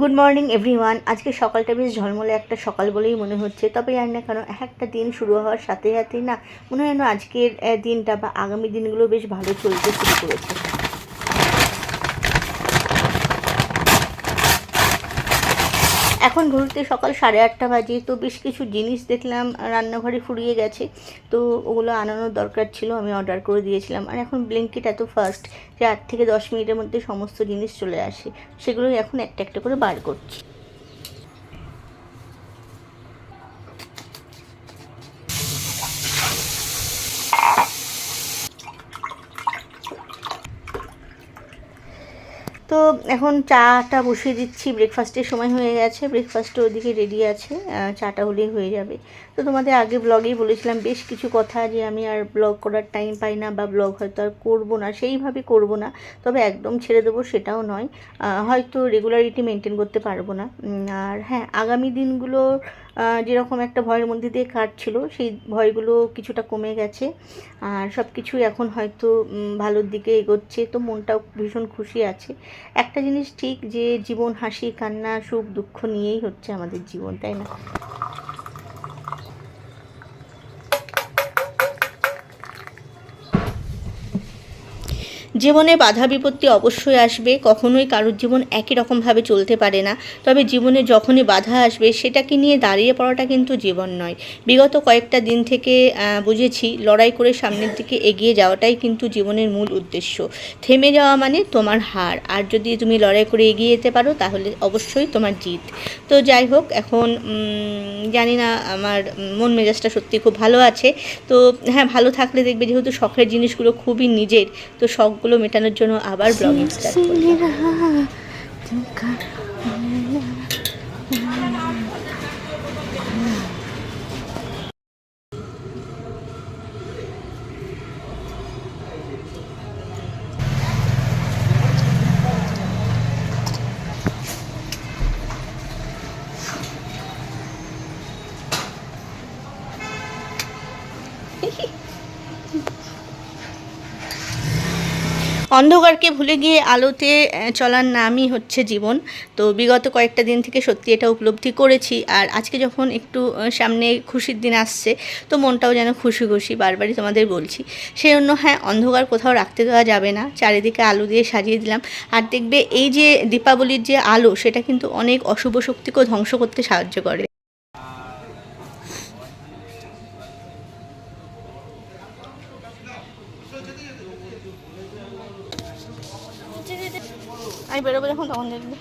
Good morning everyone আজকে সকালটা বেশ ঝলমলে একটা সকাল বলেই মনে হচ্ছে। তবে আর না কেন একটা দিন শুরু হওয়ার সাথে সাথেই না মনে হয় যেন আজকের দিনটা বা আগামী দিনগুলো বেশ ভালো চলতে শুরু করেছে। এখন ঘুরতে সকাল সাড়ে আটটা বাজে, তো বেশ কিছু জিনিস দেখলাম, রান্নাঘরে ফুরিয়ে গেছে, তো ওগুলো আনানোর দরকার ছিল, আমি অর্ডার করে দিয়েছিলাম। আর এখন ব্লিঙ্কিট এত ফাস্ট যে আট থেকে দশ মিনিটের মধ্যে সমস্ত জিনিস চলে আসে, সেগুলোই এখন একটা একটা করে বার করছি। এখন চাটা বসিয়ে দিচ্ছি। ব্রেকফাস্টের সময় হয়ে গেছে। ব্রেকফাস্টও ওদিকে রেডি আছে। চাটা হলেই হয়ে যাবে। তো তোমাদের আগে ব্লগেই বলেছিলাম বেশ কিছু কথা যে আমি আর ব্লগ করার টাইম পাই না বা ব্লগ হয়তো আর করব না, সেইভাবে করব না। তবে একদম ছেড়ে দেবো সেটাও নয়। হয়তো রেগুলারিটি মেনটেন করতে পারব না। আর হ্যাঁ আগামী দিনগুলো যেরকম একটা ভয়ের মধ্যে দিয়ে কাটছিল, সেই ভয়গুলো কিছুটা কমে গেছে। আর সব কিছুই এখন হয়তো ভালোর দিকে এগোচ্ছে, তো মনটাও ভীষণ খুশি আছে। একটা জিনিস ঠিক যে, জীবন হাসি, কান্না, সুখ, দুঃখ নিয়েই হচ্ছে আমাদের জীবন, তাই না? জীবনে বাধা বিপত্তি অবশ্যই আসবে, কখনোই কারোর জীবন একই রকমভাবে চলতে পারে না। তবে জীবনে যখনই বাধা আসবে, সেটাকে নিয়ে দাঁড়িয়ে পড়াটা কিন্তু জীবন নয়। বিগত কয়েকটা দিন থেকে বুঝেছি, লড়াই করে সামনের দিকে এগিয়ে যাওয়াটাই কিন্তু জীবনের মূল উদ্দেশ্য। থেমে যাওয়া মানে তোমার হার। আর যদি তুমি লড়াই করে এগিয়ে যেতে পারো, তাহলে অবশ্যই তোমার জিত। তো যাই হোক, এখন জানি না আমার মন মেজাজটা সত্যি খুব ভালো আছে। তো হ্যাঁ ভালো থাকলে দেখবে যেহেতু শখের জিনিসগুলো খুবই নিজের, তো শখগুলো মেটানোর জন্য আবার ব্লগিং স্টার্ট করলাম। অন্ধকারকে ভুলে গিয়ে আলোতে চলার নামই হচ্ছে জীবন। তো বিগত কয়েকটা দিন থেকে সত্যি এটা উপলব্ধি করেছি। আর আজকে যখন একটু সামনে খুশির দিন আসছে, তো মনটাও যেন খুশি খুশি বারবারই তোমাদের বলছি। সেই জন্য হ্যাঁ অন্ধকার কোথাও রাখতে দেওয়া যাবে না। চারিদিকে আলো দিয়ে সাজিয়ে দিলাম। আর দেখবে এই যে দীপাবলির যে আলো, সেটা কিন্তু অনেক অশুভ শক্তিকেও ধ্বংস করতে সাহায্য করে আমি বেরোবো যখন তখন দেখবে।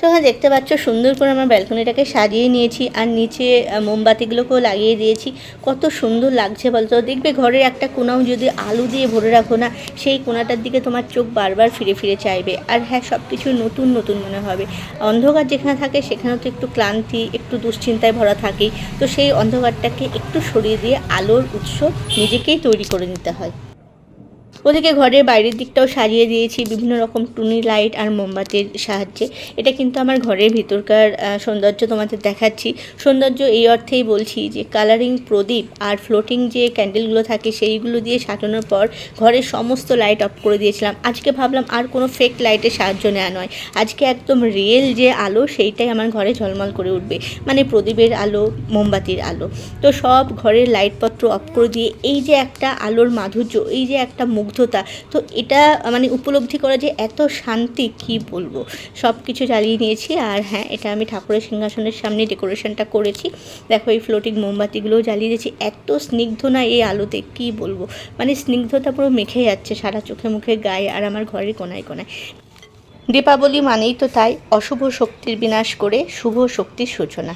তোমরা দেখতে পাচ্ছ সুন্দর করে আমার ব্যালকনিটাকে সাজিয়ে নিয়েছি আর নিচে মোমবাতিগুলোকেও লাগিয়ে দিয়েছি। কত সুন্দর লাগছে বলতো। দেখবে ঘরের একটা কোনাও যদি আলু দিয়ে ভরে রাখো না, সেই কোনাটার দিকে তোমার চোখ বারবার ফিরে ফিরে চাইবে। আর হ্যাঁ সব কিছু নতুন নতুন মনে হবে। অন্ধকার যেখানে থাকে, সেখানেও তো একটু ক্লান্তি, একটু দুশ্চিন্তায় ভরা থাকেই। তো সেই অন্ধকারটাকে একটু সরিয়ে দিয়ে আলোর উৎস নিজেকেই তৈরি করে নিতে হয়। ওদিকে ঘরের বাইরের দিকটাও সাজিয়ে দিয়েছি, বিভিন্ন রকম টুনি লাইট আর মোমবাতির সাহায্যে। এটা কিন্তু আমার ঘরের ভিতরকার সৌন্দর্য তোমাদের দেখাচ্ছি। সৌন্দর্য এই অর্থেই বলছি যে কালারিং প্রদীপ আর ফ্লোটিং যে ক্যান্ডেলগুলো থাকে সেইগুলো দিয়ে সাজানোর পর ঘরের সমস্ত লাইট অফ করে দিয়েছিলাম। আজকে ভাবলাম আর কোনো ফেক লাইটের সাহায্য নেওয়া নয়। আজকে একদম রিয়েল যে আলো সেইটাই আমার ঘরে ঝলমল করে উঠবে মানে প্রদীপের আলো, মোমবাতির আলো। তো সব ঘরের লাইটপত্র অফ করে দিয়ে এই যে একটা আলোর মাধুর্য, এই যে একটা মুগ্ধতা তো এটা মানে উপলব্ধি করা যে এত শান্তি, কি বলব? সব কিছু জ্বালিয়ে নিয়েছি আর হ্যাঁ এটা আমি ঠাকুরের সিংহাসনের সামনে ডেকোরেশনটা করেছি। দেখো এই ফ্লোটিং মোমবাতিগুলোও জ্বালিয়ে দিয়েছি। এত স্নিগ্ধ না এই আলোতে, কি বলব? মানে স্নিগ্ধতা পুরো মেখে যাচ্ছে সারা চোখে মুখে, গায়ে আর আমার ঘরের কোনায় কোনায়। দীপাবলি মানেই তো তাই অশুভ শক্তির বিনাশ করে শুভ শক্তির সূচনা।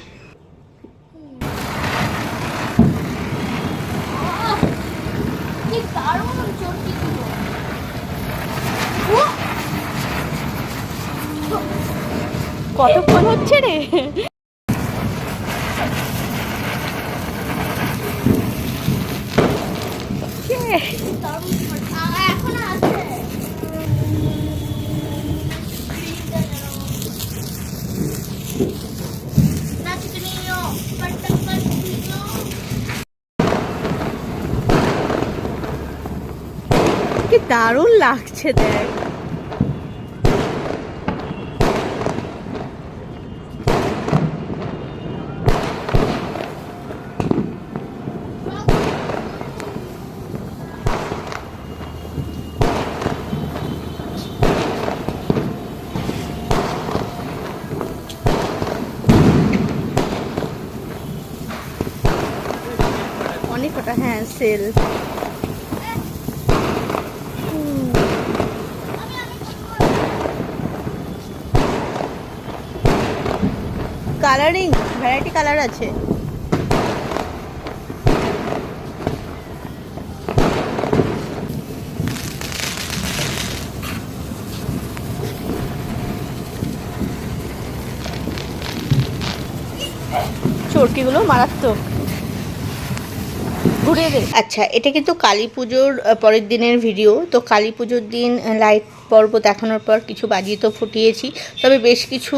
কতক্ষণ হচ্ছে রে? কি দারুণ লাগছে দেখ। সেল। কালারিং ভ্যারাইটি কালার আছে। চরকিগুলো মারাত্মক। ঘুরিয়ে দে আচ্ছা এটা কিন্তু কালী পুজোর পরের দিনের ভিডিও তো কালী পুজোর দিন লাইট পর্ব দেখানোর পর কিছু বাজি তো ফুটিয়েছি। তবে বেশ কিছু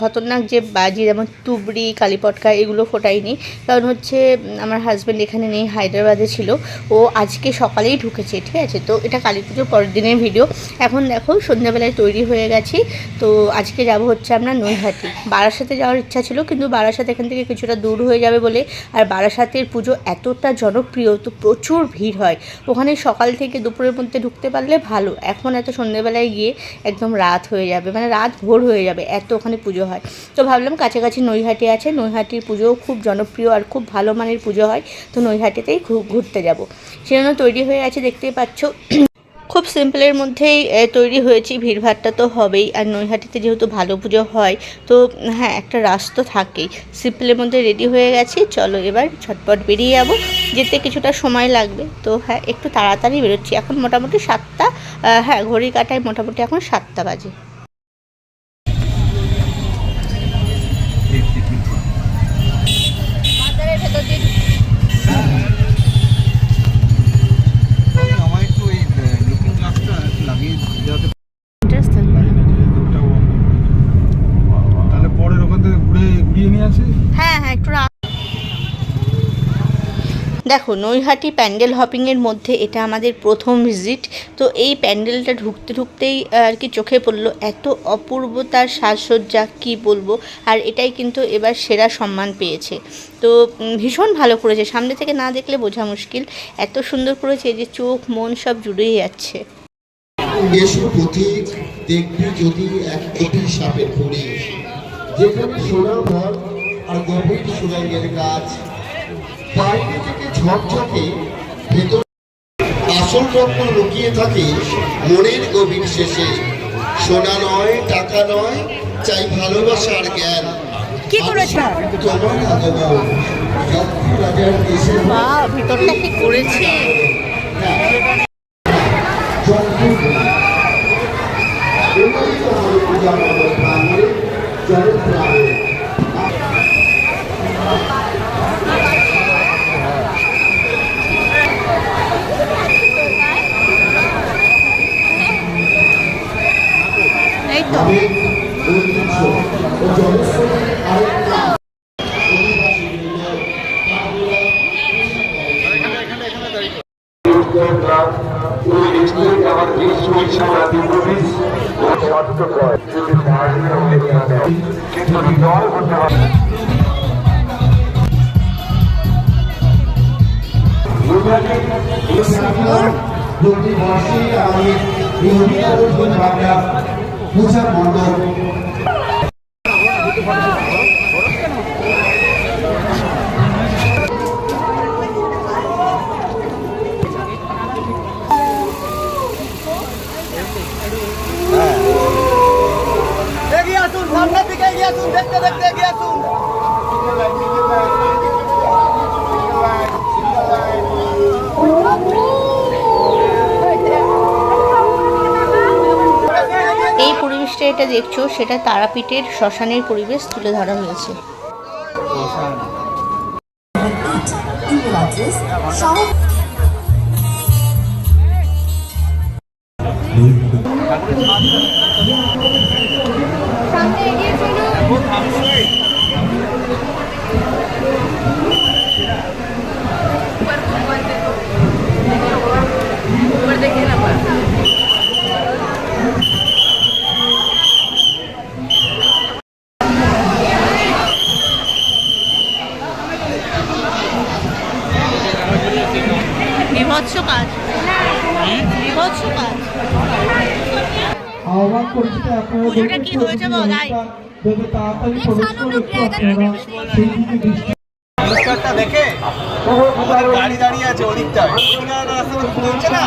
খতরনাক যে বাজি যেমন তুবড়ি, কালীপটকা এগুলো ফোটাইনি। কারণ হচ্ছে আমার হাজব্যান্ড এখানে নেই, হায়দ্রাবাদে ছিল। ও আজকে সকালেই ঢুকেছে, ঠিক আছে? তো এটা কালী পুজোর পরের দিনের ভিডিও এখন দেখো, সন্ধ্যাবেলায় তৈরি হয়ে গেছি। তো আজকে যাব হচ্ছে আমরা নৈহাটি। বারাসাতে যাওয়ার ইচ্ছা ছিল, কিন্তু বারাসাত এখান থেকে কিছুটা দূর হয়ে যাবে বলে, আর বারাসাতের পুজো এতটা জনপ্রিয়, তো প্রচুর ভিড় হয়। ওখানে সকাল থেকে দুপুরের মধ্যে ঢুকতে পারলে ভালো। এখন এত সন্ধ্যেবেলায় গিয়ে একদম রাত হয়ে যাবে মানে রাত ভোর হয়ে যাবে, এত ওখানে পুজো হয়। তো ভাবলাম কাছাকাছি নৈহাটি আছে, নৈহাটির পুজোও খুব জনপ্রিয় আর খুব ভালো মানের পুজো হয়। তো নৈহাটিতেই ঘুরতে যাব। সেজন্য তৈরি হয়ে আছে, দেখতেই পাচ্ছ। খুব সিম্পলের মধ্যেই তৈরি হয়েছি। ভিড়ভাড়টা তো হবেই। আর নৈহাটিতে যেহেতু ভালো পুজো হয়, তো হ্যাঁ একটা রাস তো থাকেই। সিম্পলের মধ্যে রেডি হয়ে গেছি। চলো এবার ছটপট বেরিয়ে যাব। যেতে কিছুটা সময় লাগবে। তো হ্যাঁ একটু তাড়াতাড়ি বেরোচ্ছি। এখন মোটামুটি সাতটা হ্যাঁ ঘড়ি কাটায় মোটামুটি এখন সাতটা বাজে। দেখো, নৈহাটি প্যান্ডেল হপিংয়ের মধ্যে এটা আমাদের প্রথম ভিজিট। তো এই প্যান্ডেলটা ঢুকতে ঢুকতেই আর কি চোখে পড়ল এত অপূর্বতার সাজসজ্জা, কি বলব? আর এটাই কিন্তু এবার সেরা সম্মান পেয়েছে। তো ভীষণ ভালো করেছে। সামনে থেকে না দেখলে বোঝা মুশকিল। এত সুন্দর করেছে যে চোখ, মন সব জুড়েই যাচ্ছে। দেখবি যদি এক কোটি সাপের যেখানে আর গভীর গাছ। বাইরে থেকে ঝকঝকে ভেতর আসল রত্ন লুকিয়ে থাকে মনের গভীর শেষে। সোনা নয় টাকা নয় চাই ভালোবাসার জ্ঞান। কি করেছে? তোমার আগমন ভিতরটা কি করেছে তো প্রতি বর্ষে আমাদের এই অভিনন্দন ভাবনা পূজার মণ্ডপ এগিয়ে আসুন সামনের দিকে এগিয়ে আসুন দেখতে দেখতে এগিয়ে আসুন যেটা দেখছ সেটা তারাপীঠের শ্মশানের পরিবেশ তুলে ধরা হয়েছে। তাড়াতাড়ি প্রবেশ করে একটু আপনারা সেই দিকে দৃষ্টি অনুষ্ঠানটা দেখে? গাড়ি দাঁড়িয়ে আছে ওদিকটায়। রাস্তা হচ্ছে না।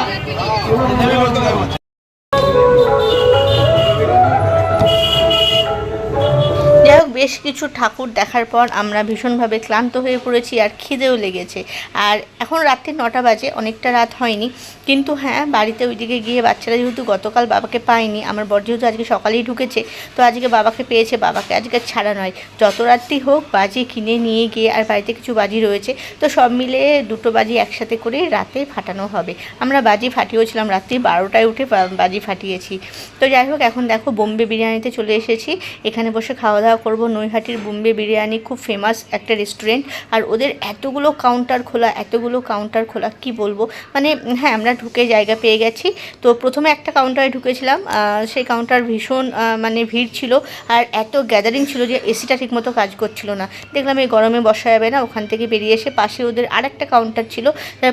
বেশ কিছু ঠাকুর দেখার পর আমরা ভীষণভাবে ক্লান্ত হয়ে পড়েছি আর খিদেও লেগেছে। আর এখন রাত্রি নটা বাজে, অনেকটা রাত হয়নি। কিন্তু হ্যাঁ বাড়িতে ওইদিকে গিয়ে বাচ্চারা যেহেতু গতকাল বাবাকে পায়নি, আমার বর যেহেতু আজকে সকালেই ঢুকেছে, তো আজকে বাবাকে পেয়েছে, বাবাকে আজকে ছাড়া নয়। যত রাত্রি হোক, বাজি কিনে নিয়ে গিয়ে আর বাড়িতে কিছু বাজি রয়েছে, তো সব মিলে দুটো বাজি একসাথে করে রাতে ফাটানো হবে। আমরা বাজি ফাটিয়েছিলাম রাত্রি বারোটায় উঠে বাজি ফাটিয়েছি। তো যাই হোক, এখন দেখো বোম্বে বিরিয়ানিতে চলে এসেছি। এখানে বসে খাওয়া দাওয়া করব নৈহাটির বোম্বে বিরিয়ানি খুব ফেমাস একটা রেস্টুরেন্ট আর ওদের এতগুলো কাউন্টার খোলা, এতগুলো কাউন্টার খোলা, কি বলব? মানে হ্যাঁ আমরা ঢুকে জায়গা পেয়ে গেছি। তো প্রথমে একটা কাউন্টারে ঢুকেছিলাম সেই কাউন্টার ভীষণ মানে ভিড় ছিল। আর এত গ্যাদারিং ছিল যে এসিটা ঠিকমতো কাজ করছিল না। দেখলাম এই গরমে বসা যাবে না, ওখান থেকে বেরিয়ে এসে পাশে ওদের আরেকটা কাউন্টার ছিল।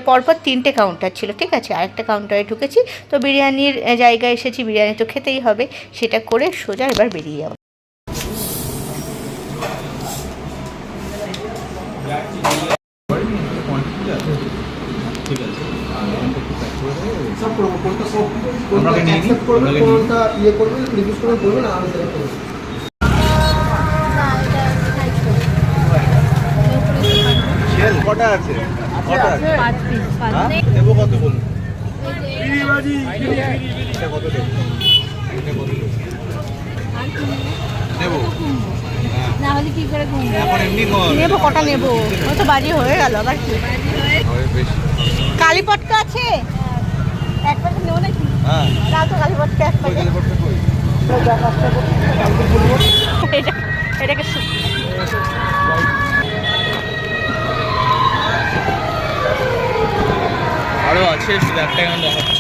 পরপর তিনটে কাউন্টার ছিল, ঠিক আছে? আরেকটা কাউন্টারে ঢুকেছি। তো বিরিয়ানির জায়গায় এসেছি, বিরিয়ানি তো খেতেই হবে। সেটা করে সোজা এবার বেরিয়ে যাব। কোনটা অ্যাকসেপ্ট করবে কোনটা ইয়ে সেটা কটা আছে? কটা আছে? হ্যাঁ? দেবো কত বলুন? এটা কত দেবো? এটা কত দেবো? দেবো না হলে কি করে ঘুম এখন এমনি কর নেব কটা নেব? ওই তো বাজি হয়ে গেল আবার কি? কালী পটকা আছে? এটাকে শু- আরও আছে শুধু একটা গান দেখাচ্ছ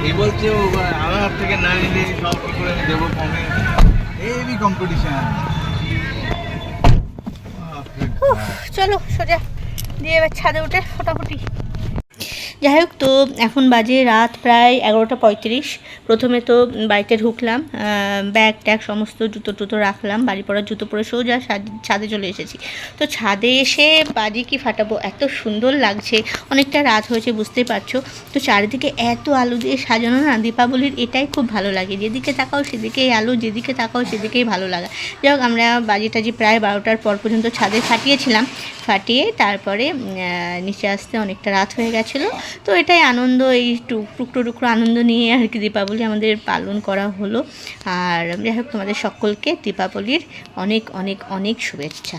এই বলছে ও আমার হাত থেকে না নিলে সব কি করে আমি দেবো কমে এই কম্পিটিশন উফ, চলো সোজা দিয়ে এবার ছাদে উঠে ফটাফটি যাই হোক, তো এখন বাজে রাত প্রায় এগারোটা পঁয়ত্রিশ। প্রথমে তো বাড়িতে ঢুকলাম ব্যাগ ট্যাগ সমস্ত জুতো টুতো রাখলাম, বাড়ি পড়ার জুতো পরে সোজা ছাদে চলে এসেছি। তো ছাদে এসে বাজি কি ফাটাবো? এত সুন্দর লাগছে, অনেকটা রাত হয়েছে, বুঝতেই পারছ। তো চারিদিকে এত আলু দিয়ে সাজানো না, দীপাবলির এটাই খুব ভালো লাগে। যেদিকে তাকাও সেদিকেই আলু, যেদিকে তাকাও সেদিকেই ভালো লাগা। যাই হোক, আমরা বাজি টাজি প্রায় বারোটার পর পর্যন্ত ছাদে ফাটিয়েছিলাম। ফাটিয়ে তারপরে নিচে আসতে অনেকটা রাত হয়ে গেছিল। তো এটাই আনন্দ, এই টুক- টুকরো টুকরো আনন্দ নিয়ে আর কি দীপাবলি আমাদের পালন করা হলো। আর যাই হোক, তোমাদের সকলকে দীপাবলির অনেক অনেক অনেক শুভেচ্ছা।